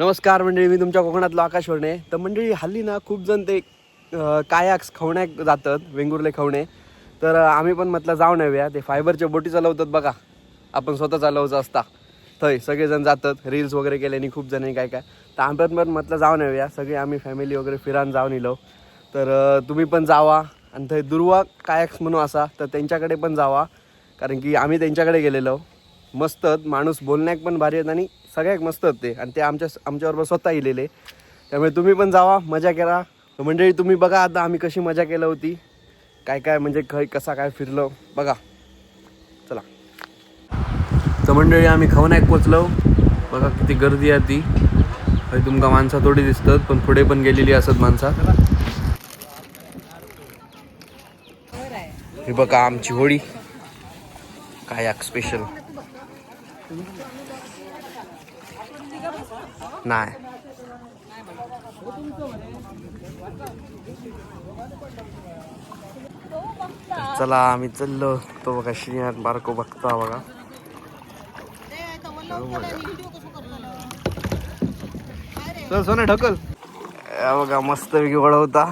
नमस्कार मंडळी मी तुमच्या कोकणातलो आकाश वर्णे. तर मंडळी हल्ली ना खूप जण ते कायाक्स खवण्याक जातात वेंगुर्ले खवणे तर आम्ही पण म्हटलं जाऊन येऊया ते फायबरच्या बोटी चालवतात बघा. आपण स्वतः चालवायचं असता. थंय सगळेजण जातात रील्स वगैरे केल्याने खूप जण काय काय. तर आम्ही पण म्हटलं जाऊन येऊया सगळे आम्ही फॅमिली वगैरे फिरान जाऊन येलो तर तुम्ही पण जावा. आणि थंय दुर्वा कायक्स म्हणून असा तर त्यांच्याकडे पण जावा. कारण की आम्ही त्यांच्याकडे गेलेलो. मस्तत माणूस बोलण्याक पण भारी आहेत आणि सगळ्यात मस्त आहेत ते. आणि ते आमच्या आमच्याबरोबर स्वतः येलेले त्यामुळे तुम्ही पण जावा मजा करा. तर मंडळी तुम्ही बघा आता आम्ही कशी मजा केलं होती. काय काय म्हणजे खय कसा काय फिरलो. बघा. चला. तर मंडळी आम्ही खवनाक पोचलो. बघा किती गर्दी आहे ती. हय तुमका माणसं थोडी दिसतात पण पुढे पण गेलेली असत माणसा. हे बघा आमची होळी. कायाक स्पेशल नाही. चला आम्ही चाललो. तो बघा श्रीनाथ बारको बघता बघा. चल सोने ढकल. बघा मस्त पैकी वळवता.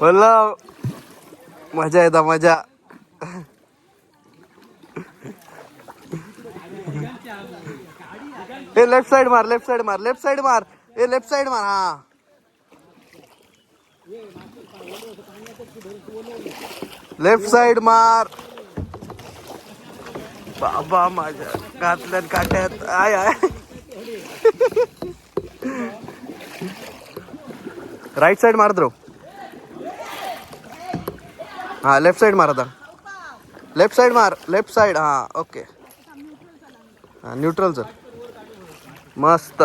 बोला मजा येता मजा. ए लेफ्ट साइड मार लेफ्ट साइड मार लेफ्ट साइड मार. ए लेफ्ट साइड मार हा. लेफ्ट साइड मार. बाबा माझ्या घातल्यात काट्यात. आय आय. राईट साइड मार द्रो हा लेफ्ट साइड मार आता. लेफ्ट साइड मार लेफ्ट साइड हा ओके हा न्यूट्रल सर मस्त.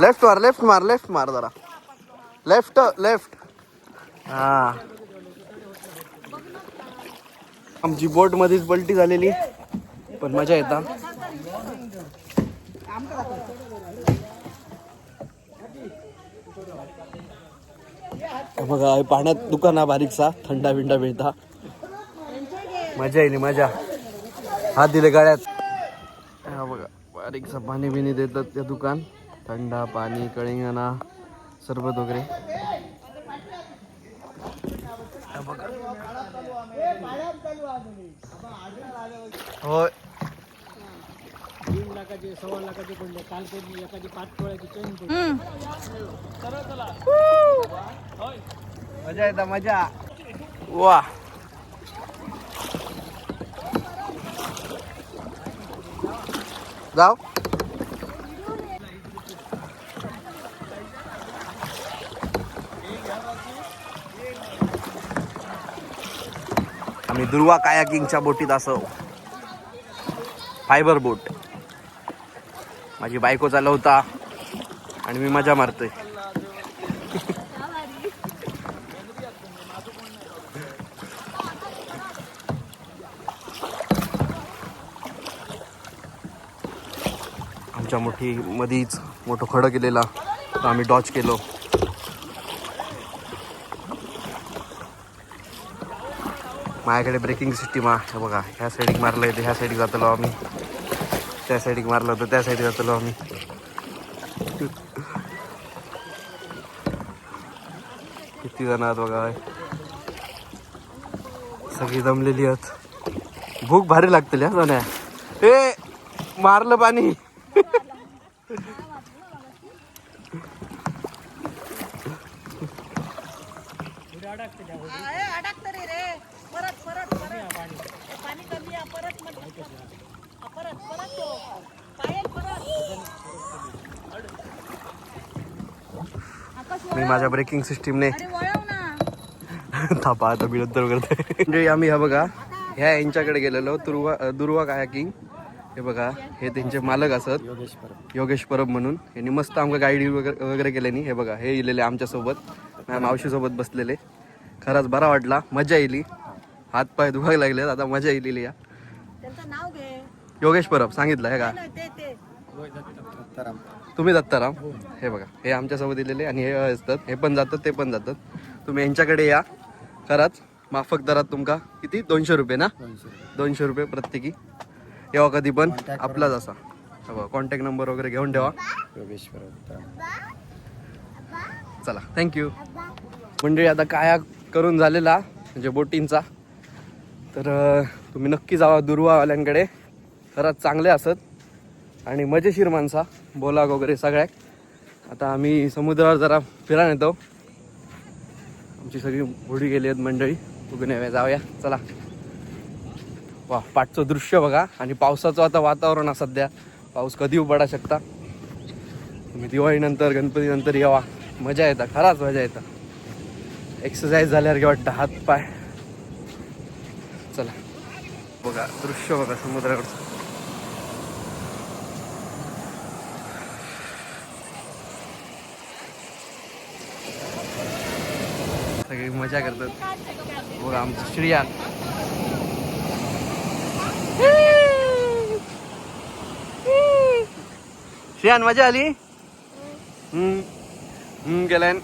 लेफ्ट मार लेफ्ट मार लेफ्ट मार जरा. लेफ्ट लेफ्ट हा. आमची बोट मध्येच पलटी झालेली. पण मजा येता. बघा पाण्यात दुकान आहे बारीकसा थंडा बिंडा मिळता. मजा येईल मजा. हात दिले गाड्यात बारीकसा पाणी बिणी देतात ते दुकान. थंडा पाणी कळिंगणा सरबत वगैरे. हा बघा. होय मजा येता मजा. वा. जाऊ आम्ही दुर्वा कायाकिंगच्या बोटीत असो. Fibre boat. माझी बायको चालवता आणि मी मजा मारतोय. आमच्या मोठी मधीच मोठं खडं गेलेला तर आम्ही डॉच केलो. माझ्याकडे ब्रेकिंग सिस्टीम आहे. बघा ह्या साईडिक मारलं येते ह्या साईड जातलो आम्ही. त्या साईडिक मारलं होतं त्या साईडिक जातलो आम्ही. किती जण आहात बघा. सगळी जमलेली आहेत. भूक भारी लागते ह्या सोन्या. ए मारलं पाणी. आहे, अडकतं रे रे. परत परत परत पाणी कमी आहे, परत मध्ये. परत परत तो. पायल परत आकाश मी माझ्या ब्रेकिंग सिस्टीमने थापा आता नंतर करते म्हणजे आम्ही हा बघा ह्या यांच्याकडे गेलेलो दुर्वा दुर्वा कायाकिंग हे बघा हे त्यांचे मालक असत. योगेश परब. म्हणून. यांनी मस्त आमका गाईड वगैरे वगैरे केल्यानी हे बघा हे इलेले आमच्यासोबत. मॅम मावशीसोबत बसलेले. खरंच बरा वाटला. मजा येईल हात पाय दुखायला लागले आता मजा येईल या त्यांचं नाव घे. योगेश परब सांगितलं हे का? नाही, ते ते. तुम्ही दत्ताराम? हे बघा हे आमच्यासोबत दिलेले आणि हे असतात. हे पण जातात ते पण जातात. तुम्ही यांच्याकडे या. खरंच माफक दरात तुमका किती? दोनशे रुपये ना? दोनशे रुपये प्रत्येकी. येवा कधी पण. आपलाच असा. कॉन्टॅक्ट नंबर वगैरे घेऊन ठेवा. चला थँक्यू मंडळी आता काया करून झालेला म्हणजे बोटींचा. तर तुम्ही नक्की जावा दुर्वावाल्यांकडे खरंच चांगले असत. आणि मजेशीर माणसा बोला वगैरे सगळ्यात आता आम्ही समुद्रावर जरा फिरायला येतो. आमची सगळी होडी गेली आहेत मंडळी. येऊया जाऊया. चला. वा पाठचं दृश्य बघा. आणि पावसाचं आता वातावरण आहे सध्या. पाऊस कधी पडा शकता? तुम्ही दिवाळीनंतर गणपतीनंतर यावा मजा येतं खराच मजा येतं. एक्सरसाइज झाल्यासारखे वाटतं हात पाय. चला. बघा दृश्य बघा समुद्राकडचं. सगळी मजा करतात. बघा आमचं श्रिया. श्रियान मजा आली? हम्म. हम्म गेल्यान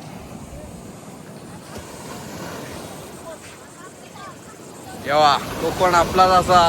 येवा कोकण आपलाच असा.